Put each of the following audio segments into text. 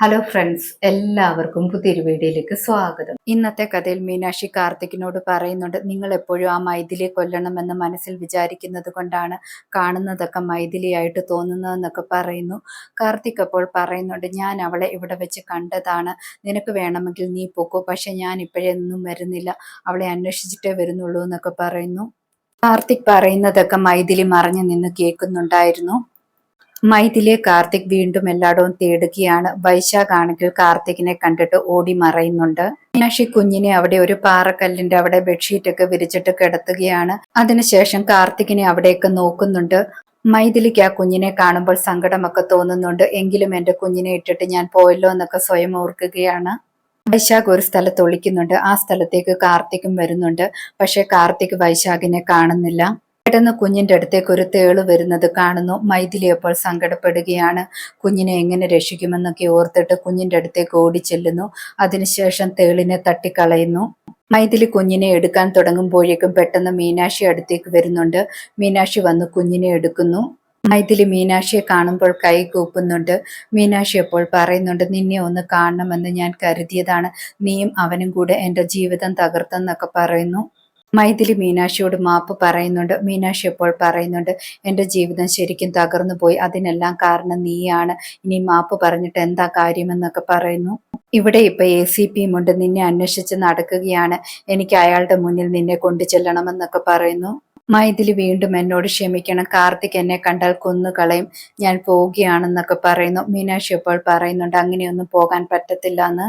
Hello friends എല്ലാവർക്കും പുതിയൊരു വീഡിയോയിലേക്ക് സ്വാഗതം. ഇന്നത്തെ കഥയിൽ മീനാക്ഷി കാർത്തികിനോട് പറയുന്നുണ്ട് നിങ്ങൾ എപ്പോഴും ആ മൈഥിലിയെ കൊല്ലണമെന്ന് മനസ്സിൽ വിചാരിക്കുന്നത് കൊണ്ടാണ് കാണുന്നതൊക്കെ മൈഥിലിയായിട്ട് തോന്നുന്നതെന്നൊക്കെ പറയുന്നു. കാർത്തിക് അപ്പോൾ പറയുന്നുണ്ട് ഞാൻ അവളെ ഇവിടെ വെച്ച് കണ്ടതാണ്. നിനക്ക് വേണമെങ്കിൽ നീ പൊക്കോ. പക്ഷെ ഞാൻ ഇപ്പോഴൊന്നും വരുന്നില്ല. അവളെ അന്വേഷിച്ചിട്ടേ വരുന്നുള്ളൂ എന്നൊക്കെ പറയുന്നു. കാർത്തിക് പറയുന്നതൊക്കെ മൈഥിലി മറിഞ്ഞു നിന്ന് കേൾക്കുന്നുണ്ടായിരുന്നു. മൈഥിലെ കാർത്തിക് വീണ്ടും എല്ലായിടവും തേടുകയാണ്. വൈശാഖ് ആണെങ്കിൽ കാർത്തികിനെ കണ്ടിട്ട് ഓടി മറയുന്നുണ്ട്. മീനാക്ഷി കുഞ്ഞിനെ അവിടെ ഒരു പാറക്കല്ലിന്റെ അവിടെ ബെഡ്ഷീറ്റ് ഒക്കെ വിരിച്ചിട്ട് കിടത്തുകയാണ്. അതിനുശേഷം കാർത്തികിനെ അവിടെയൊക്കെ നോക്കുന്നുണ്ട്. മൈഥിലിക്ക് ആ കുഞ്ഞിനെ കാണുമ്പോൾ സങ്കടമൊക്കെ തോന്നുന്നുണ്ട്. എങ്കിലും എന്റെ കുഞ്ഞിനെ ഇട്ടിട്ട് ഞാൻ പോയല്ലോ എന്നൊക്കെ സ്വയം ഓർക്കുകയാണ്. വൈശാഖ് ഒരു സ്ഥലത്ത് ഒളിക്കുന്നുണ്ട്. ആ സ്ഥലത്തേക്ക് കാർത്തിക്കും വരുന്നുണ്ട്. പക്ഷെ കാർത്തിക് വൈശാഖിനെ കാണുന്നില്ല. പെട്ടെന്ന് കുഞ്ഞിന്റെ അടുത്തേക്ക് ഒരു തേൾ വരുന്നത് കാണുന്നു. മൈഥിലി അപ്പോൾ സങ്കടപ്പെടുകയാണ്. കുഞ്ഞിനെ എങ്ങനെ രക്ഷിക്കുമെന്നൊക്കെ ഓർത്തിട്ട് കുഞ്ഞിന്റെ അടുത്തേക്ക് ഓടിച്ചെല്ലുന്നു. അതിനുശേഷം തേളിനെ തട്ടിക്കളയുന്നു. മൈഥിലി കുഞ്ഞിനെ എടുക്കാൻ തുടങ്ങുമ്പോഴേക്കും പെട്ടെന്ന് മീനാക്ഷി അടുത്തേക്ക് വരുന്നുണ്ട്. മീനാക്ഷി വന്ന് കുഞ്ഞിനെ എടുക്കുന്നു. മൈഥിലി മീനാക്ഷിയെ കാണുമ്പോൾ കൈ കൂപ്പുന്നുണ്ട്. മീനാക്ഷി അപ്പോൾ പറയുന്നുണ്ട് നിന്നെ ഒന്ന് കാണണമെന്ന് ഞാൻ കരുതിയതാണ്. നീയും അവനും കൂടെ എന്റെ ജീവിതം തകർത്തെന്നൊക്കെ പറയുന്നു. മൈഥിലി മീനാക്ഷിയോട് മാപ്പ് പറയുന്നുണ്ട്. മീനാക്ഷി എപ്പോൾ പറയുന്നുണ്ട്? എന്റെ ജീവിതം ശരിക്കും തകർന്നു പോയി. അതിനെല്ലാം കാരണം നീയാണ്. ഇനി മാപ്പ് പറഞ്ഞിട്ട് എന്താ കാര്യമെന്നൊക്കെ പറയുന്നു. ഇവിടെ ഇപ്പൊ എ സി പിയും ഉണ്ട്. നിന്നെ അന്വേഷിച്ച് നടക്കുകയാണ്. എനിക്ക് അയാളുടെ മുന്നിൽ നിന്നെ കൊണ്ടു ചെല്ലണമെന്നൊക്കെ പറയുന്നു. മൈഥിലി വീണ്ടും എന്നോട് ക്ഷമിക്കണം. കാർത്തിക് എന്നെ കണ്ടാൽ കൊന്നുകളയും ഞാൻ പോവുകയാണെന്നൊക്കെ പറയുന്നു. മീനാക്ഷി ഇപ്പോൾ പറയുന്നുണ്ട്? അങ്ങനെയൊന്നും പോകാൻ പറ്റത്തില്ല എന്ന്.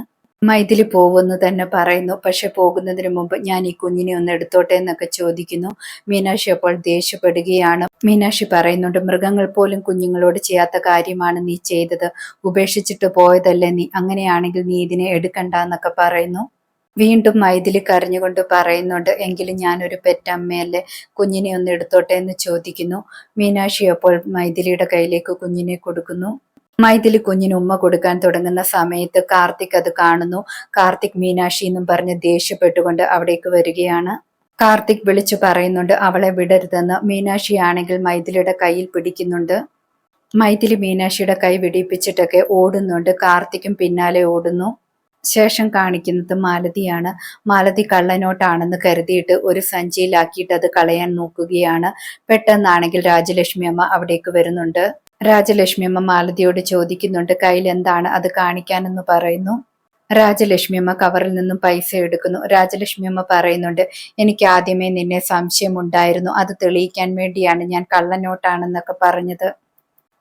മൈഥിലി പോകുമെന്ന് തന്നെ പറയുന്നു. പക്ഷെ പോകുന്നതിന് മുമ്പ് ഞാൻ ഈ കുഞ്ഞിനെ ഒന്ന് എടുത്തോട്ടെ എന്നൊക്കെ ചോദിക്കുന്നു. മീനാക്ഷി അപ്പോൾ ദേഷ്യപ്പെടുകയാണ്. മീനാക്ഷി പറയുന്നുണ്ട് മൃഗങ്ങൾ പോലും കുഞ്ഞുങ്ങളോട് ചെയ്യാത്ത കാര്യമാണ് നീ ചെയ്തത്. ഉപേക്ഷിച്ചിട്ട് പോയതല്ലേ നീ? അങ്ങനെയാണെങ്കിൽ നീ ഇതിനെ എടുക്കണ്ട എന്നൊക്കെ പറയുന്നു. വീണ്ടും മൈഥിലി കരഞ്ഞുകൊണ്ട് പറയുന്നുണ്ട് എങ്കിലും ഞാനൊരു പെറ്റമ്മയല്ലേ? കുഞ്ഞിനെ ഒന്ന് എടുത്തോട്ടെ എന്ന് ചോദിക്കുന്നു. മീനാക്ഷി അപ്പോൾ മൈഥിലിയുടെ കയ്യിലേക്ക് കുഞ്ഞിനെ കൊടുക്കുന്നു. മൈഥിലി കുഞ്ഞിന് ഉമ്മ കൊടുക്കാൻ തുടങ്ങുന്ന സമയത്ത് കാർത്തിക് അത് കാണുന്നു. കാർത്തിക് മീനാക്ഷി എന്നും പറഞ്ഞ് ദേഷ്യപ്പെട്ടുകൊണ്ട് അവിടേക്ക് വരികയാണ്. കാർത്തിക് വിളിച്ചു പറയുന്നുണ്ട് അവളെ വിടരുതെന്ന്. മീനാക്ഷി ആണെങ്കിൽ മൈഥിലിയുടെ കയ്യിൽ പിടിക്കുന്നുണ്ട്. മൈഥിലി മീനാക്ഷിയുടെ കൈ വിടിപ്പിച്ചിട്ടൊക്കെ ഓടുന്നുണ്ട്. കാർത്തിക്കും പിന്നാലെ ഓടുന്നു. ശേഷം കാണിക്കുന്നത് മാലതിയാണ്. മാലതി കള്ളനോട്ടാണെന്ന് കരുതിയിട്ട് ഒരു സഞ്ചിയിലാക്കിയിട്ട് അത് കളയാൻ നോക്കുകയാണ്. പെട്ടെന്നാണെങ്കിൽ രാജലക്ഷ്മി അമ്മ അവിടേക്ക് വരുന്നുണ്ട്. രാജലക്ഷ്മി അമ്മ മാലതിയോട് ചോദിക്കുന്നുണ്ട് കയ്യിൽ എന്താണ്? അത് കാണിക്കാനെന്ന് പറയുന്നു. രാജലക്ഷ്മി അമ്മ കവറിൽ നിന്നും പൈസ എടുക്കുന്നു. രാജലക്ഷ്മി അമ്മ പറയുന്നുണ്ട് എനിക്ക് ആദ്യമേ നിന്നെ സംശയമുണ്ടായിരുന്നു. അത് തെളിയിക്കാൻ വേണ്ടിയാണ് ഞാൻ കള്ളനോട്ടാണെന്നൊക്കെ പറഞ്ഞത്.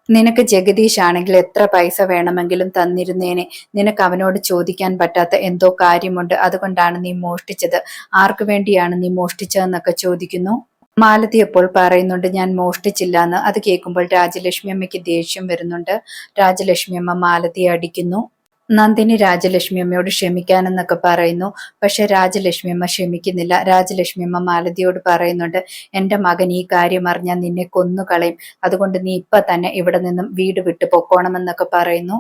നിനക്ക് ജഗദീഷ് ആണെങ്കിൽ എത്ര പൈസ വേണമെങ്കിലും തന്നിരുന്നേനെ. നിനക്ക് അവനോട് ചോദിക്കാൻ പറ്റാത്ത എന്തോ കാര്യമുണ്ട്. അതുകൊണ്ടാണ് നീ മോഷ്ടിച്ചത്. ആർക്കു വേണ്ടിയാണ് നീ മോഷ്ടിച്ചതെന്നൊക്കെ ചോദിക്കുന്നു. മാലതി എപ്പോൾ പറയുന്നുണ്ട് ഞാൻ മോഷ്ടിച്ചില്ല എന്ന് അത് കേൾക്കുമ്പോൾ രാജലക്ഷ്മി അമ്മയ്ക്ക് ദേഷ്യം വരുന്നുണ്ട്. രാജലക്ഷ്മി അമ്മ മാലതി അടിക്കുന്നു. നന്ദിനി രാജലക്ഷ്മി അമ്മയോട് ക്ഷമിക്കാനെന്നൊക്കെ പറയുന്നു. പക്ഷെ രാജലക്ഷ്മി അമ്മ ക്ഷമിക്കുന്നില്ല. രാജലക്ഷ്മി അമ്മ മാലതിയോട് പറയുന്നുണ്ട് എന്റെ മകൻ ഈ കാര്യം അറിഞ്ഞാൽ നിന്നെ കൊന്നുകളയും അതുകൊണ്ട് നീ ഇപ്പൊ തന്നെ ഇവിടെ നിന്നും വീട് വിട്ടു പൊക്കോണമെന്നൊക്കെ പറയുന്നു.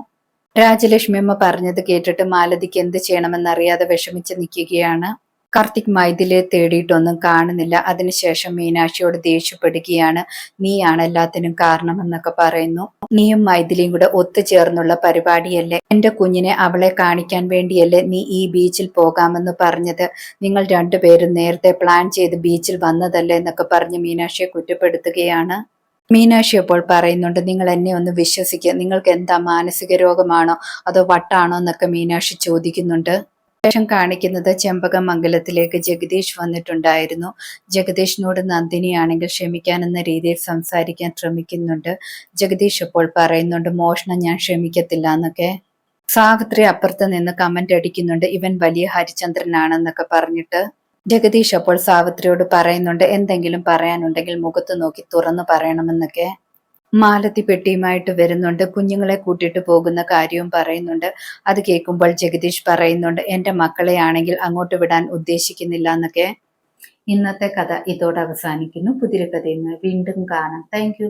രാജലക്ഷ്മി അമ്മ പറഞ്ഞത് കേട്ടിട്ട് മാലതിക്ക് എന്ത് ചെയ്യണമെന്നറിയാതെ വിഷമിച്ച് നിൽക്കുകയാണ്. കാർത്തിക് മൈഥിലെ തേടിയിട്ടൊന്നും കാണുന്നില്ല. അതിനുശേഷം മീനാക്ഷിയോട് ദേഷ്യപ്പെടുകയാണ്. നീയാണ് എല്ലാത്തിനും കാരണമെന്നൊക്കെ പറയുന്നു. നീയും മൈഥിലിയും കൂടെ ഒത്തുചേർന്നുള്ള പരിപാടിയല്ലേ? എന്റെ കുഞ്ഞിനെ അവളെ കാണിക്കാൻ വേണ്ടിയല്ലേ നീ ഈ ബീച്ചിൽ പോകാമെന്ന് പറഞ്ഞത്? നിങ്ങൾ രണ്ടുപേരും നേരത്തെ പ്ലാൻ ചെയ്ത് ബീച്ചിൽ വന്നതല്ലേ എന്നൊക്കെ പറഞ്ഞ് മീനാക്ഷിയെ കുറ്റപ്പെടുത്തുകയാണ്. മീനാക്ഷി അപ്പോൾ പറയുന്നുണ്ട് നിങ്ങൾ എന്നെ ഒന്ന് വിശ്വസിക്കുക നിങ്ങൾക്ക് എന്താ മാനസിക രോഗമാണോ അതോ വട്ടാണോ എന്നൊക്കെ മീനാക്ഷി ചോദിക്കുന്നുണ്ട്. ശേഷം കാണിക്കുന്നത് ചെമ്പകമംഗലത്തിലേക്ക് ജഗദീഷ് വന്നിട്ടുണ്ടായിരുന്നു. ജഗദീഷിനോട് നന്ദിനിയാണെങ്കിൽ ക്ഷമിക്കാനെന്ന രീതിയിൽ സംസാരിക്കാൻ ശ്രമിക്കുന്നുണ്ട്. ജഗദീഷ് അപ്പോൾ പറയുന്നുണ്ട് മോഷണം ഞാൻ ക്ഷമിക്കത്തില്ല എന്നൊക്കെ. സാവിത്രി അപ്പുറത്ത് നിന്ന് കമന്റ് അടിക്കുന്നുണ്ട് ഇവൻ വലിയ ഹരിചന്ദ്രനാണെന്നൊക്കെ പറഞ്ഞിട്ട്. ജഗദീഷ് അപ്പോൾ സാവിത്രിയോട് പറയുന്നുണ്ട് എന്തെങ്കിലും പറയാനുണ്ടെങ്കിൽ മുഖത്ത് നോക്കി തുറന്നു പറയണമെന്നൊക്കെ. മാലത്തി പെട്ടിയുമായിട്ട് വരുന്നുണ്ട്. കുഞ്ഞുങ്ങളെ കൂട്ടിയിട്ട് പോകുന്ന കാര്യവും പറയുന്നുണ്ട്. അത് കേൾക്കുമ്പോൾ ജഗദീഷ് പറയുന്നുണ്ട് എന്റെ മക്കളെ ആണെങ്കിൽ അങ്ങോട്ട് വിടാൻ ഉദ്ദേശിക്കുന്നില്ല എന്നൊക്കെ. ഇന്നത്തെ കഥ ഇതോടെ അവസാനിക്കുന്നു. പുതിയ കഥയുമായി വീണ്ടും കാണാം. താങ്ക്